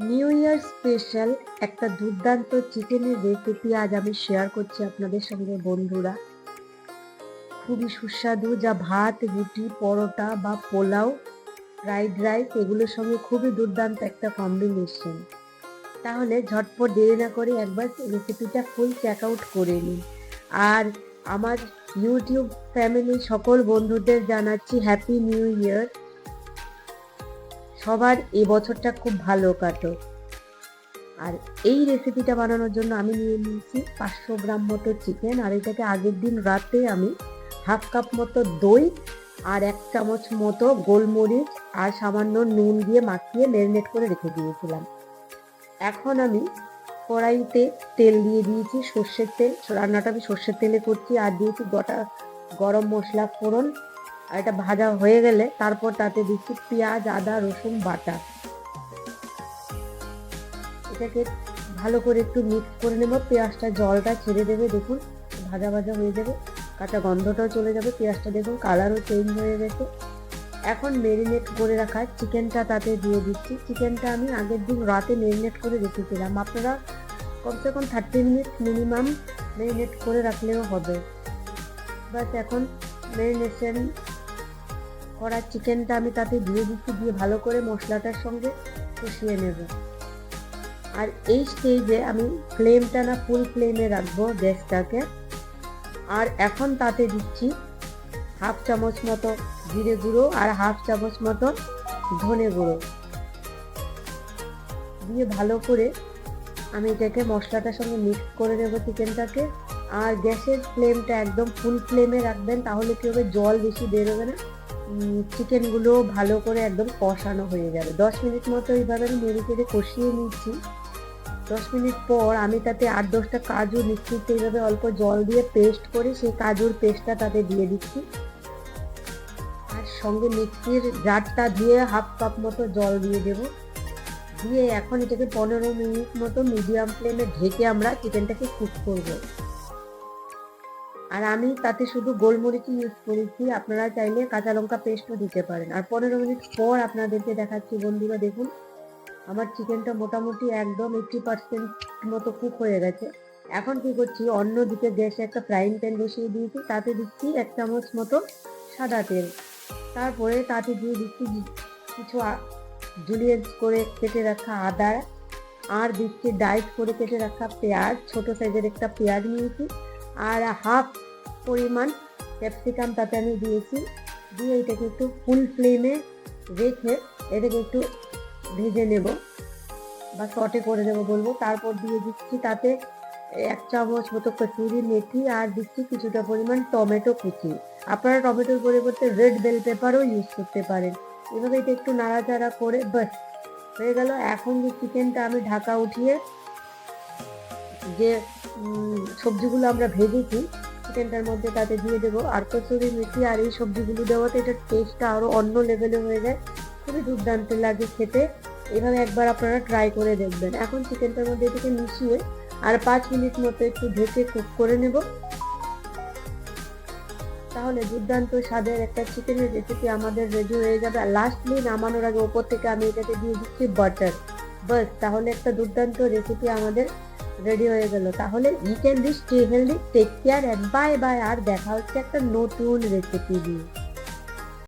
New year special একটা দুর্দান্ত চিকেনের রেসিপি আজ আমি শেয়ার করছি আপনাদের সঙ্গে, বন্ধুরা। খুবই সুস্বাদু, যা ভাত, রুটি, পরোটা বা পোলাও ফ্রাইড রাইস এগুলোর সঙ্গে খুবই দুর্দান্ত একটা কম্বিনেশন তাহলে ঝটপট দেরি না করে একবার রেসিপিটা ফুল চেক আউট করে নিন। আর আমার ইউটিউব ফ্যামিলি সকল বন্ধুদের জানাচ্ছি হ্যাপি নিউ ইয়ার সবার এই বছরটা খুব ভালো কাটো আর এই রেসিপিটা বানানোর জন্য আমি নিয়ে নিয়েছি পাঁচশো গ্রাম মতো চিকেন আর এটাকে আগের দিন রাতে আমি হাফ কাপ মতো দই আর এক চামচ মতো গোলমরিচ আর সামান্য নুন দিয়ে মাখিয়ে ম্যারিনেট করে রেখে দিয়েছিলাম। এখন আমি কড়াইতে তেল দিয়ে দিয়েছি সর্ষের তেল। রান্নাটা আমি সর্ষের তেলে করছি, আর দিয়েছি গোটা গরম মশলা ফোড়ন আর এটা ভাজা হয়ে গেলে তারপর তাতে দিচ্ছি পেঁয়াজ, আদা, রসুন, বাটা। এটাকে ভালো করে একটু মিক্স করে নেব। পেঁয়াজটা জলটা ছেড়ে দেবে, দেখুন, ভাজা ভাজা হয়ে যাবে। কাঁচা গন্ধটাও চলে যাবে। পেঁয়াজটা দেখুন কালারও চেঞ্জ হয়ে গেছে। এখন মেরিনেট করে রাখা চিকেনটা তাতে দিয়ে দিচ্ছি। চিকেনটা আমি আগের দিন রাতে মেরিনেট করে রেখেছিলাম। আপনারা কমসে কম থার্টি মিনিট মিনিমাম মেরিনেট করে রাখলেও হবে। বাস এখন মেরিনেশন করা চিকেনটা আমি তাতে দিয়ে দিচ্ছি, দিয়ে ভালো করে মশলাটার সঙ্গে কষিয়ে নেব। আর এই স্টেজে আমি ফ্লেমটা না ফুল ফ্লেমে রাখব গ্যাসটাকে আর এখন তাতে দিচ্ছি হাফ চামচ মতো জিরে গুঁড়ো আর হাফ চামচ মতো ধনে গুঁড়ো। দিয়ে ভালো করে আমি এটাকে মশলাটার সঙ্গে মিক্স করে নেব চিকেনটাকে। আর গ্যাসের ফ্লেমটা একদম ফুল ফ্লেমে রাখবেন, তাহলে কি হবে? জল বেশি বেরোবে না। চিকেনগুলো ভালো করে একদম কষানো হয়ে যাবে দশ মিনিট মতো এইভাবে আমি নেড়ে চেড়ে কষিয়ে নিচ্ছি দশ মিনিট পর আমি তাতে আট দশটা কাজু মিক্সিতে এইভাবে অল্প জল দিয়ে পেস্ট করে সেই কাজুর পেস্টটা তাতে দিয়ে দিচ্ছি। আর সঙ্গে মিক্সির জারটা দিয়ে হাফ কাপ মতো জল দিয়ে দেব। দিয়ে এখন এটাকে পনেরো মিনিট মতো মিডিয়াম ফ্লেমে ঢেকে আমরা চিকেনটাকে কুক করব। আর আমি তাতে শুধু গোলমরিচ ইউজ করেছি। আপনারা চাইলে কাঁচা লঙ্কা পেস্টও দিতে পারেন। আর পনেরো মিনিট পর আপনাদেরকে দেখাচ্ছি বন্ধুরা, দেখুন। আমার চিকেনটা মোটামুটি একদম এইটটি পার্সেন্ট মতো কুক হয়ে গেছে। এখন কি করছি অন্য দিকে গ্যাসে একটা ফ্রাইং প্যান বসিয়ে দিয়েছি। তাতে দিচ্ছি এক চামচ মতো সাদা তেল। তারপরে তাতে দিয়ে দিচ্ছি কিছু জুলিয়ে করে কেটে রাখা আদা। আর দিচ্ছি ডাইস করে কেটে রাখা পেঁয়াজ। ছোট সাইজের একটা পেঁয়াজ নিয়েছি। আর হাফ পরিমাণ ক্যাপসিকাম তাতে আমি দিয়েছি। দিয়ে এটাকে একটু ফুল ফ্লেমে রেখে এটাকে একটু ভেজে নেব বা শর্টে করে দেবো বলব। তারপর দিয়ে দিচ্ছি তাতে এক চামচ মতো কচুরি মেথি আর দিচ্ছি কিছুটা পরিমাণ টমেটো কুচি। আপনারা টমেটোর পরিবর্তে রেড বেল পেপারও ইউজ করতে পারেন। এভাবে এটা একটু নাড়াচাড়া করে বাস হয়ে গেল। এখন যে চিকেনটা আমি ঢাকা উঠিয়ে যে সবজিগুলো আমরা ভেজেছি, চিকেনটার মধ্যে তাতে দিয়ে দেবো। আর কচুরি মেথি আর এই সবজিগুলো দেওয়াতে এটার টেস্টটা আরও অন্য লেভেলে হয়ে যায়। খুবই দুর্দান্ত লাগে খেতে। এভাবে একবার আপনারা ট্রাই করে দেখবেন। এখন চিকেনটার মধ্যে এটাকে মিশিয়ে আর পাঁচ মিনিট মতো একটু ঢেকে কুক করে নেব। তাহলে দুর্দান্ত স্বাদের একটা চিকেনের রেসিপি আমাদের রেডি হয়ে যাবে। আর লাস্টলি নামানোর আগে ওপর থেকে আমি এটাকে দিয়ে দিচ্ছি বাটার বাস, তাহলে একটা দুর্দান্ত রেসিপি আমাদের রেডি হয়ে গেল। তাহলে eat and stay healthy take care and bye bye আর দেখা হচ্ছে একটা নতুন রেসিপি দিয়ে